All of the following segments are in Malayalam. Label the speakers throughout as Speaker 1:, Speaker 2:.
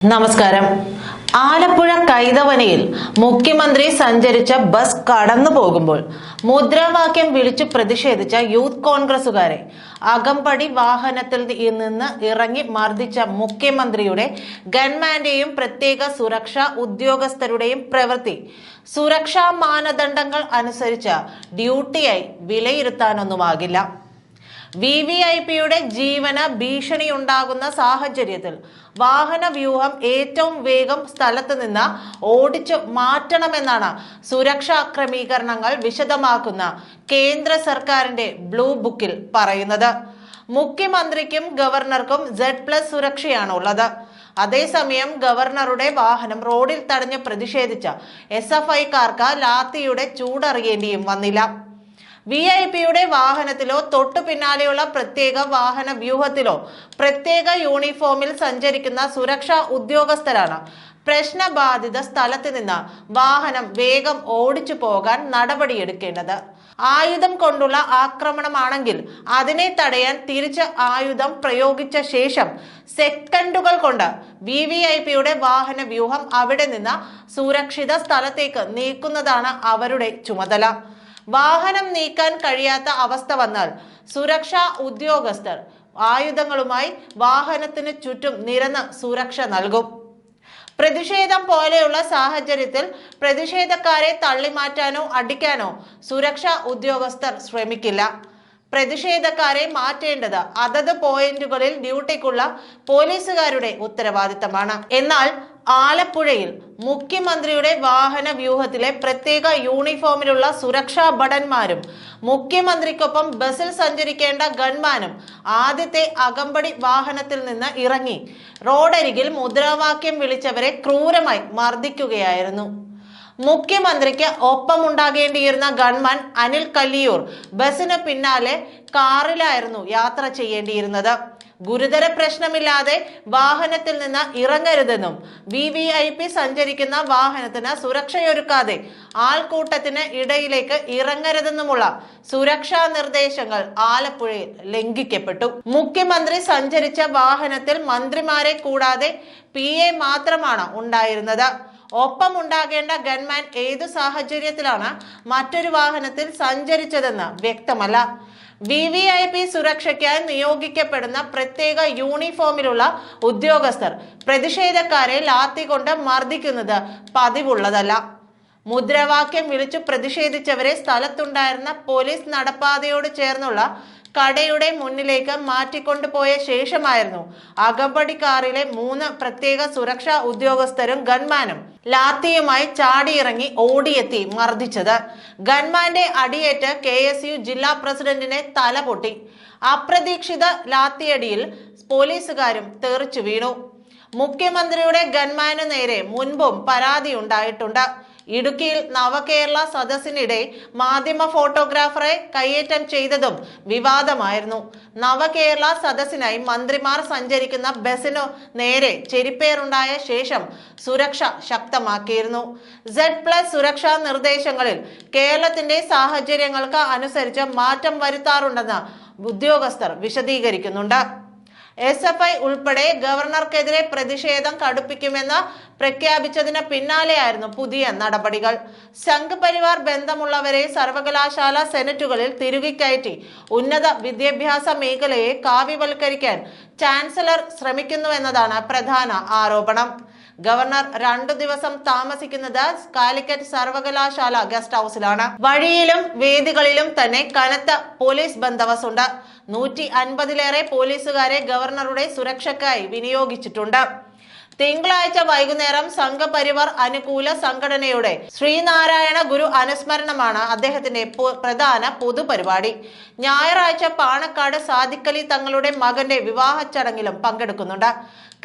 Speaker 1: നമസ്കാരം. ആലപ്പുഴ കൈതവനയിൽ മുഖ്യമന്ത്രി സഞ്ചരിച്ച ബസ് കടന്നു പോകുമ്പോൾ മുദ്രാവാക്യം വിളിച്ചു പ്രതിഷേധിച്ച യൂത്ത് കോൺഗ്രസുകാരെ അകമ്പടി വാഹനത്തിൽ നിന്ന് ഇറങ്ങി മർദ്ദിച്ച മുഖ്യമന്ത്രിയുടെ ഗൺമാന്റെയും പ്രത്യേക സുരക്ഷാ ഉദ്യോഗസ്ഥരുടെയും പ്രവൃത്തി സുരക്ഷാ മാനദണ്ഡങ്ങൾ അനുസരിച്ച ഡ്യൂട്ടിയായി വിലയിരുത്താനൊന്നുമാകില്ല. വി വി ഐ പിയുടെ ജീവന ഭീഷണിയുണ്ടാകുന്ന സാഹചര്യത്തിൽ വാഹന വ്യൂഹം ഏറ്റവും വേഗം സ്ഥലത്ത് നിന്ന് ഓടിച്ചു മാറ്റണമെന്നാണ് സുരക്ഷാ ക്രമീകരണങ്ങൾ വിശദമാക്കുന്ന കേന്ദ്ര സർക്കാരിന്റെ ബ്ലൂ ബുക്കിൽ പറയുന്നത്. മുഖ്യമന്ത്രിക്കും ഗവർണർക്കും സെഡ് പ്ലസ് സുരക്ഷയാണ് ഉള്ളത് അതേസമയം ഗവർണറുടെ വാഹനം റോഡിൽ തടഞ്ഞ് പ്രതിഷേധിച്ച എസ് എഫ് ഐക്കാർക്ക് ലാത്തിയുടെ ചൂടറിയേണ്ടിയും വന്നില്ല. വി ഐ പിയുടെ വാഹനത്തിലോ തൊട്ടു പിന്നാലെയുള്ള പ്രത്യേക വാഹന വ്യൂഹത്തിലോ പ്രത്യേക യൂണിഫോമിൽ സഞ്ചരിക്കുന്ന സുരക്ഷാ ഉദ്യോഗസ്ഥരാണ്. പ്രശ്നബാധിത സ്ഥലത്ത് നിന്ന് വാഹനം വേഗം ഓടിച്ചു പോകാൻ നടപടിയെടുക്കേണ്ടത്. ആയുധം കൊണ്ടുള്ള ആക്രമണമാണെങ്കിൽ അതിനെ തടയാൻ തിരിച്ച് ആയുധം പ്രയോഗിച്ച ശേഷം സെക്കൻഡുകൾ കൊണ്ട് വി വി ഐ പിയുടെ വാഹന വ്യൂഹം അവിടെ നിന്ന് സുരക്ഷിത സ്ഥലത്തേക്ക് നീക്കുന്നതാണ് അവരുടെ ചുമതല. വാഹനം നീക്കാൻ കഴിയാത്ത അവസ്ഥ വന്നാൽ സുരക്ഷാ ഉദ്യോഗസ്ഥർ ആയുധങ്ങളുമായി വാഹനത്തിന് ചുറ്റും നിരന്ന് സുരക്ഷ നൽകും. പ്രതിഷേധം പോലെയുള്ള സാഹചര്യത്തിൽ പ്രതിഷേധക്കാരെ തള്ളിമാറ്റാനോ അടിക്കാനോ സുരക്ഷാ ഉദ്യോഗസ്ഥർ ശ്രമിക്കില്ല. പ്രതിഷേധക്കാരെ മാറ്റേണ്ടത് അതത് പോയിന്റുകളിൽ ഡ്യൂട്ടിക്കുള്ള പോലീസുകാരുടെ ഉത്തരവാദിത്തമാണ്. എന്നാൽ ആലപ്പുഴയിൽ മുഖ്യമന്ത്രിയുടെ വാഹന വ്യൂഹത്തിലെ പ്രത്യേക യൂണിഫോമിലുള്ള സുരക്ഷാ ഭടന്മാരും മുഖ്യമന്ത്രിക്കൊപ്പം ബസ്സിൽ സഞ്ചരിക്കേണ്ട ഗൺമാനും ആദ്യത്തെ അകമ്പടി വാഹനത്തിൽ നിന്ന് ഇറങ്ങി. റോഡരികിൽ മുദ്രാവാക്യം വിളിച്ചവരെ ക്രൂരമായി മർദ്ദിക്കുകയായിരുന്നു. മുഖ്യമന്ത്രിക്ക് ഒപ്പമുണ്ടാകേണ്ടിയിരുന്ന ഗൺമാൻ അനിൽ കല്ലിയൂർ ബസിന് പിന്നാലെ കാറിലായിരുന്നു യാത്ര ചെയ്യേണ്ടിയിരുന്നത്. ഗുരുതര പ്രശ്നമില്ലാതെ വാഹനത്തിൽ നിന്ന് ഇറങ്ങരുതെന്നും വി വി ഐ പി സഞ്ചരിക്കുന്ന വാഹനത്തിന് സുരക്ഷയൊരുക്കാതെ ആൾക്കൂട്ടത്തിന് ഇടയിലേക്ക് ഇറങ്ങരുതെന്നുമുള്ള സുരക്ഷാ നിർദ്ദേശങ്ങൾ ആലപ്പുഴയിൽ ലംഘിക്കപ്പെട്ടു. മുഖ്യമന്ത്രി സഞ്ചരിച്ച വാഹനത്തിൽ മന്ത്രിമാരെ കൂടാതെ പി എ മാത്രമാണ് ഉണ്ടായിരുന്നത്. ഒപ്പം ഉണ്ടാകേണ്ട ഗൺമാൻ ഏതു സാഹചര്യത്തിലാണ് മറ്റൊരു വാഹനത്തിൽ സഞ്ചരിച്ചതെന്ന് വ്യക്തമല്ല. വി വി ഐ പി സുരക്ഷയ്ക്കായി നിയോഗിക്കപ്പെടുന്ന പ്രത്യേക യൂണിഫോമിലുള്ള ഉദ്യോഗസ്ഥർ പ്രതിഷേധക്കാരെ ലാത്തി കൊണ്ട് മർദ്ദിക്കുന്നത് പതിവുള്ളതല്ല. മുദ്രാവാക്യം വിളിച്ചു പ്രതിഷേധിച്ചവരെ സ്ഥലത്തുണ്ടായിരുന്ന പോലീസ് നടപ്പാതയോട് ചേർന്നുള്ള കടയുടെ മുന്നിലേക്ക് മാറ്റിക്കൊണ്ടുപോയ ശേഷമായിരുന്നു അകമ്പടി കാറിലെ മൂന്ന് പ്രത്യേക സുരക്ഷാ ഉദ്യോഗസ്ഥരും ഗൺമാനും ലാത്തിയുമായി ചാടിയിറങ്ങി ഓടിയെത്തി മർദ്ദിച്ചത്. ഗൺമാന്റെ അടിയേറ്റ് കെ എസ് യു ജില്ലാ പ്രസിഡന്റിനെ തല പൊട്ടി അപ്രതീക്ഷിത ലാത്തിയടിയിൽ പോലീസുകാരും തെറിച്ചു വീണു. മുഖ്യമന്ത്രിയുടെ ഗൺമാനു നേരെ മുൻപും പരാതി ഉണ്ടായിട്ടുണ്ട് ഇടുക്കിയിൽ നവകേരള സദസ്സിനിടെ മാധ്യമ ഫോട്ടോഗ്രാഫറെ കയ്യേറ്റം ചെയ്തതും വിവാദമായിരുന്നു. നവകേരള സദസ്സിനായി മന്ത്രിമാർ സഞ്ചരിക്കുന്ന ബസിനു നേരെ ചെരിപ്പേറുണ്ടായ ശേഷം സുരക്ഷ ശക്തമാക്കിയിരുന്നു. സെഡ് പ്ലസ് സുരക്ഷാ നിർദ്ദേശങ്ങളിൽ കേരളത്തിന്റെ സാഹചര്യങ്ങൾക്ക് അനുസരിച്ച് മാറ്റം വരുത്താറുണ്ടെന്ന് ഉദ്യോഗസ്ഥർ വിശദീകരിക്കുന്നുണ്ട്. എസ് എഫ് ഐ ഉൾപ്പെടെ ഗവർണർക്കെതിരെ പ്രതിഷേധം കടുപ്പിക്കുമെന്ന് പ്രഖ്യാപിച്ചതിന് പിന്നാലെയായിരുന്നു പുതിയ നടപടികൾ. സംഘപരിവാർ ബന്ധമുള്ളവരെ സർവകലാശാല സെനറ്റുകളിൽ തിരുകിക്കയറ്റി ഉന്നത വിദ്യാഭ്യാസ മേഖലയെ കാവ്യവൽക്കരിക്കാൻ ചാൻസലർ ശ്രമിക്കുന്നുവെന്നതാണ് പ്രധാന ആരോപണം. ഗവർണർ രണ്ടു ദിവസം താമസിക്കുന്നത് കാലിക്കറ്റ് സർവകലാശാല ഗസ്റ്റ് ഹൗസിലാണ്. വഴിയിലും വേദികളിലും തന്നെ കനത്ത പോലീസ് ബന്ദോബസ്തുണ്ട്. നൂറ്റി അൻപതിലേറെ പോലീസുകാരെ ഗവർണറുടെ സുരക്ഷയ്ക്കായി വിനിയോഗിച്ചിട്ടുണ്ട്. തിങ്കളാഴ്ച വൈകുന്നേരം സംഘപരിവാർ അനുകൂല സംഘടനയുടെ ശ്രീനാരായണ ഗുരു അനുസ്മരണമാണ് അദ്ദേഹത്തിന്റെ പ്രധാന പൊതുപരിപാടി. ഞായറാഴ്ച പാണക്കാട് സാദിക്കലി തങ്ങളുടെ മകന്റെ വിവാഹ ചടങ്ങിലും പങ്കെടുക്കുന്നുണ്ട്.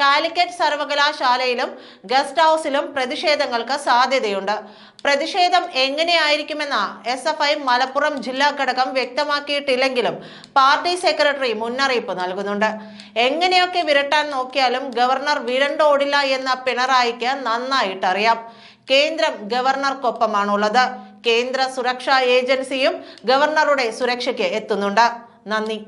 Speaker 1: കാലിക്കറ്റ് സർവകലാശാലയിലും ഗസ്റ്റ് ഹൗസിലും പ്രതിഷേധങ്ങൾക്ക് സാധ്യതയുണ്ട്. പ്രതിഷേധം എങ്ങനെയായിരിക്കുമെന്ന എസ് എഫ് ഐ മലപ്പുറം ജില്ലാ ഘടകം വ്യക്തമാക്കിയിട്ടില്ലെങ്കിലും പാർട്ടി സെക്രട്ടറി മുന്നറിയിപ്പ് നൽകുന്നുണ്ട്. എങ്ങനെയൊക്കെ വിരട്ടാൻ നോക്കിയാലും ഗവർണർ വിരണ്ടോടില്ല എന്ന പിണറായിക്ക് നന്നായിട്ടറിയാം. കേന്ദ്രം ഗവർണർക്കൊപ്പമാണുള്ളത്. കേന്ദ്ര സുരക്ഷാ ഏജൻസിയും ഗവർണറുടെ സുരക്ഷയ്ക്ക് എത്തുന്നുണ്ട്. നന്ദി.